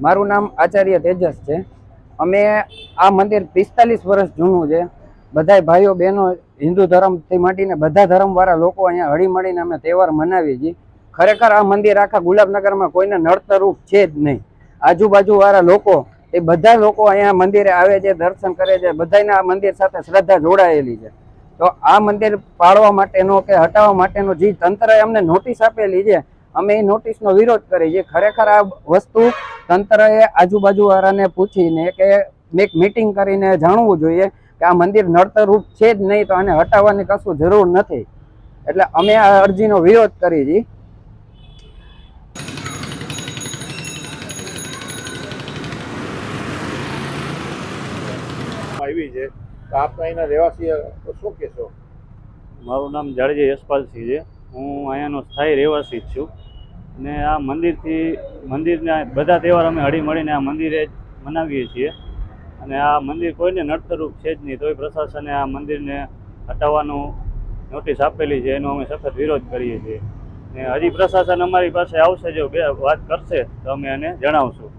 મારું નામ આચાર્ય તેજસ છે. અમે આ મંદિર પિસ્તાલીસ વર્ષ જૂનું છે. બધાય ભાઈઓ, બહેનો, હિન્દુ ધર્મથી માંડીને બધા ધર્મવાળા લોકો અહીંયા હળી મળીને અમે તહેવાર મનાવીએ છીએ. ખરેખર આ મંદિર આખા ગુલાબનગરમાં કોઈને નડતરૂપ છે જ નહીં. આજુબાજુવાળા લોકો, એ બધા લોકો અહીંયા મંદિરે આવે છે, દર્શન કરે છે બધાને આ મંદિર સાથે શ્રદ્ધા જોડાયેલી છે. તો આ મંદિર પાળવા માટેનો કે હટાવવા માટેનો જે તંત્રએ અમને નોટિસ આપેલી છે અમે એ નોટિસનો વિરોધ કરીએ છીએ ખરેખર આ વસ્તુ તંત્રએ આજુબાજુવાળાને પૂછીને કે એક મીટિંગ કરીને જાણવું જોઈએ કે આ મંદિર નડતરરૂપ છે જ નહીં તો આને હટાવવાની કશું જરૂર નથી. એટલે અમે આ અરજીનો વિરોધ કરી છીએ આવી છે. તો આપ અહીંના રહેવાસી શું કહેશો? મારું નામ જાડેજી યશપાલસિંહ છે. હું અહીંયાનો સ્થાયી રહેવાસી જ છું. અને આ મંદિરથી, મંદિરના બધા તહેવાર અમે હળી મળીને આ મંદિરે જ મનાવીએ છીએ. અને આ મંદિર કોઈને નડતરૂપ છે જ નહીં, તોય પ્રશાસને આ મંદિરને હટાવવાનું નોટિસ આપેલી છે, એનો અમે સખત વિરોધ કરીએ છીએ. ને હજી પ્રશાસન અમારી પાસે આવશે જો બે વાત કરશે, તો અમે એને જણાવશું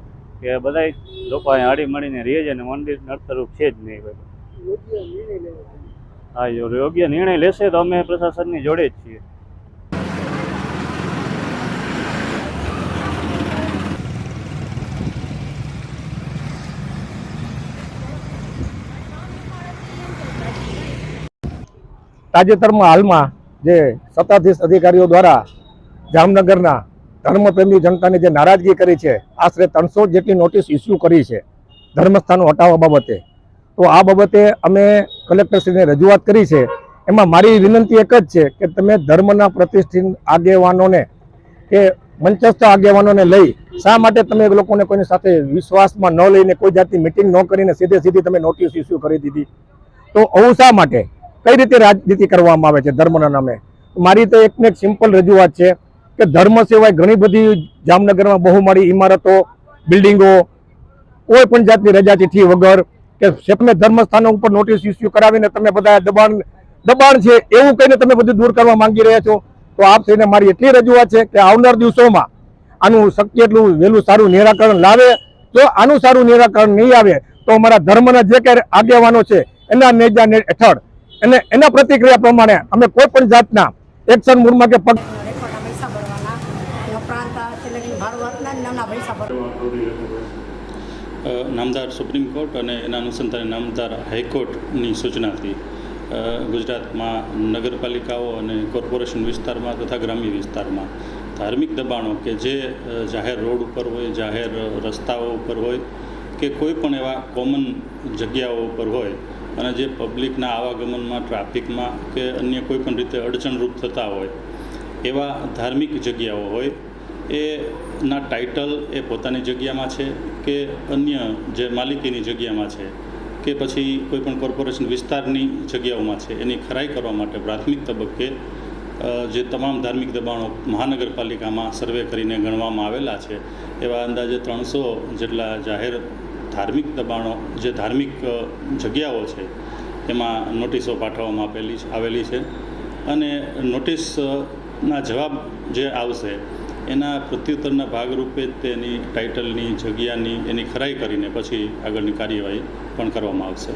કે બધા લોકો અહીંયા હળી મળીને રહે છે અને મંદિર નડતરૂપ છે જ નહીં. ભાઈ હા, યોગ્ય નિર્ણય લેશે તો અમે પ્રશાસનની જોડે જ છીએ. તાજેતરમાં હાલમાં જે સત્તાધીશ અધિકારીઓ દ્વારા જામનગરના ધર્મપ્રેમી જનતાને જે નારાજગી કરી છે, આશરે ત્રણસો જેટલી નોટિસ ઇસ્યુ કરી છે ધર્મસ્થાનો હટાવવા બાબતે. તો આ બાબતે અમે કલેક્ટરશ્રીને રજૂઆત કરી છે. એમાં મારી વિનંતી એક જ છે કે તમે ધર્મના પ્રતિષ્ઠિત આગેવાનોને કે મંચસ્થ આગેવાનોને લઈ શા માટે તમે એ લોકોને કોઈની સાથે વિશ્વાસમાં ન લઈને કોઈ જાતની મિટિંગ ન કરીને સીધે સીધી તમે નોટિસ ઇસ્યુ કરી દીધી? તો આવું શા માટે? કઈ રીતે રાજનીતિ કરવામાં આવે છે ધર્મના નામે? મારી તો એકને એક સિમ્પલ રજૂઆત છે કે ધર્મ સિવાય ઘણી બધી જામનગરમાં બહુમાળી ઇમારતો, બિલ્ડિંગો, કોઈ પણ જાતની રજા ચિઠ્ઠી વગર કે સેપને ધર્મસ્થાનો ઉપર નોટિસ ઇસ્યુ કરાવીને તમે બધા દબાણ દબાણ છે એવું કહીને તમે બધું દૂર કરવા માંગી રહ્યા છો, તો આપ થઈને મારી એટલી રજૂઆત છે કે આવનાર દિવસોમાં આનું શક્ય એટલું વહેલું સારું નિરાકરણ લાવે. જો આનું સારું નિરાકરણ નહીં આવે તો અમારા ધર્મના જે કંઈ આગેવાનો છે એના નેજા હેઠળ અને એના પ્રતિક્રિયા પ્રમાણે અમે કોઈ પણ જાતના એક્શન મૂળમાં કે પગ નામદાર સુપ્રીમ કોર્ટ અને એના અનુસંધાને નામદાર હાઈકોર્ટની સૂચનાથી ગુજરાતમાં નગરપાલિકાઓ અને કોર્પોરેશન વિસ્તારમાં તથા ગ્રામ્ય વિસ્તારમાં ધાર્મિક દબાણો કે જે જાહેર રોડ ઉપર હોય જાહેર રસ્તાઓ ઉપર હોય કે કોઈ પણ એવા કોમન જગ્યાઓ ઉપર હોય અને જે પબ્લિકના આવાગમનમાં ટ્રાફિકમાં કે અન્ય કોઈ પણ રીતે અડચણરૂપ થતા હોય, એવા ધાર્મિક જગ્યાઓ હોય, એના ટાઇટલ એ પોતાની જગ્યામાં છે કે અન્ય જે માલિકીની જગ્યામાં છે કે પછી કોઈપણ કોર્પોરેશન વિસ્તારની જગ્યાઓમાં છે. એની ખરાઈ કરવા માટે પ્રાથમિક તબક્કે જે તમામ ધાર્મિક દબાણો મહાનગરપાલિકામાં સર્વે કરીને ગણવામાં આવેલા છે, એવા અંદાજે ત્રણસો જેટલા જાહેર ધાર્મિક દબાણો, જે ધાર્મિક જગ્યાઓ છે, એમાં નોટિસો પાઠવવામાં આપેલી આવેલી છે. અને નોટિસના જવાબ જે આવશે, એના પ્રત્યુત્તરના ભાગરૂપે તેની ટાઇટલની જગ્યાની એની ખરાઈ કરીને પછી આગળની કાર્યવાહી પણ કરવામાં આવશે.